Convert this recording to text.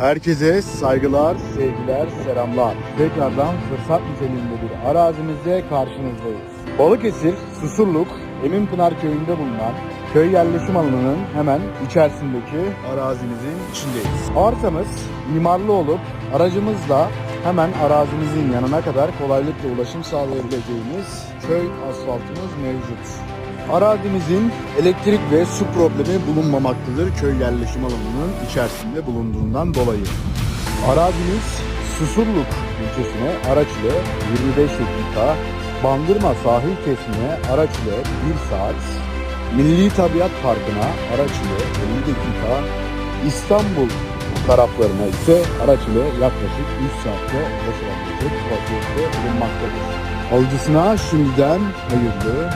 Herkese saygılar, sevgiler, selamlar. Tekrardan fırsat niteliğinde bir arazimizde karşınızdayız. Balıkesir, Susurluk, Eminpınar köyünde bulunan köy yerleşim alanının hemen içerisindeki arazimizin içindeyiz. Arsamız mimarlı olup aracımızla hemen arazimizin yanına kadar kolaylıkla ulaşım sağlayabileceğimiz köy asfaltımız mevcut. Arazimizin elektrik ve su problemi bulunmamaktadır köy yerleşim alanının içerisinde bulunduğundan dolayı. Arazimiz Susurluk ilçesine araç ile 25 dakika, Bandırma sahil kesimine araç ile 1 saat, Milli Tabiat Parkı'na araç ile 50 dakika, İstanbul taraflarına ise araç ile yaklaşık 3 saatte ulaşılabilecek vaziyette bulunmaktadır. Alıcısına şimdiden hayırlı